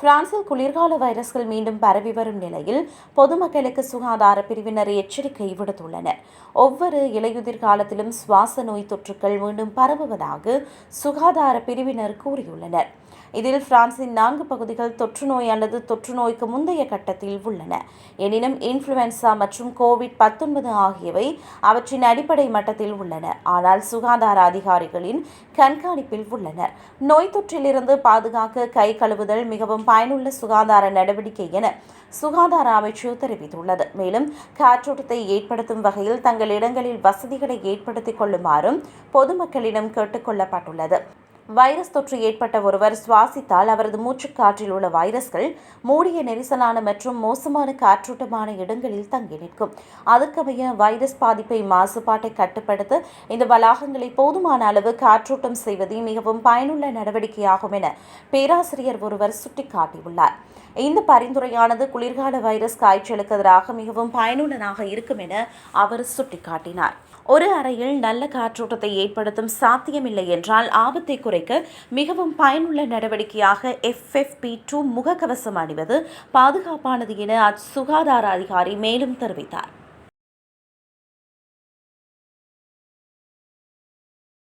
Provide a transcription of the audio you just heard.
பிரான்சில் குளிர்கால வைரஸ்கள் மீண்டும் பரவி வரும் நிலையில் பொதுமக்களுக்கு சுகாதார பிரிவினர் எச்சரிக்கை விடுத்துள்ளனர். ஒவ்வொரு இலையுதிர் காலத்திலும் சுவாச நோய் தொற்றுக்கள் மீண்டும் பரவுவதாக சுகாதார பிரிவினர் கூறியுள்ளனர். இதில் பிரான்சின் நான்கு பகுதிகள் தொற்றுநோய் அல்லது தொற்று நோய்க்கு முந்தைய கட்டத்தில் உள்ளன. எனினும் இன்ஃப்ளூயன்சா மற்றும் கோவிட் பத்தொன்பது ஆகியவை அவற்றின் அடிப்படை மட்டத்தில் உள்ளன. ஆனால் சுகாதார அதிகாரிகளின் கண்காணிப்பில் உள்ளனர். நோய் தொற்றிலிருந்து பாதுகாக்க கை கழுவுதல் மிகவும் பயனுள்ள சுகாதார நடவடிக்கை என சுகாதார அமைச்சு தெரிவித்துள்ளது. மேலும் காற்றோட்டத்தை ஏற்படுத்தும் வகையில் தங்கள் இடங்களில் வசதிகளை ஏற்படுத்திக் கொள்ளுமாறும் பொதுமக்களிடம் கேட்டுக் கொள்ளப்பட்டுள்ளது. வைரஸ் தொற்று ஏற்பட்ட ஒருவர் சுவாசித்தால் அவரது மூச்சுக்காற்றில் உள்ள வைரஸ்கள் மூடிய நெரிசலான மற்றும் மோசமான காற்றோட்டமான இடங்களில் தங்கி நிற்கும். அதற்கமைய வைரஸ் பாதிப்பை மாசுபாட்டை கட்டுப்படுத்த இந்த வளாகங்களை போதுமான அளவு காற்றோட்டம் செய்வது மிகவும் பயனுள்ள நடவடிக்கையாகும் என பேராசிரியர் ஒருவர் சுட்டிக்காட்டியுள்ளார். இந்த பரிந்துரையானது குளிர்கால வைரஸ் காய்ச்சலுக்கு எதிராக மிகவும் பயனுள்ளதாக இருக்கும் என அவர் சுட்டிக்காட்டினார். ஒரு அறையில் நல்ல காற்றோட்டத்தை ஏற்படுத்தும் சாத்தியமில்லை என்றால் ஆபத்தை குறைக்க மிகவும் பயனுள்ள நடவடிக்கையாக எஃப்எஃப்பி டூ முகக்கவசம் அணிவது பாதுகாப்பானது என அச்சுகாதார அதிகாரி மேலும் தெரிவித்தார்.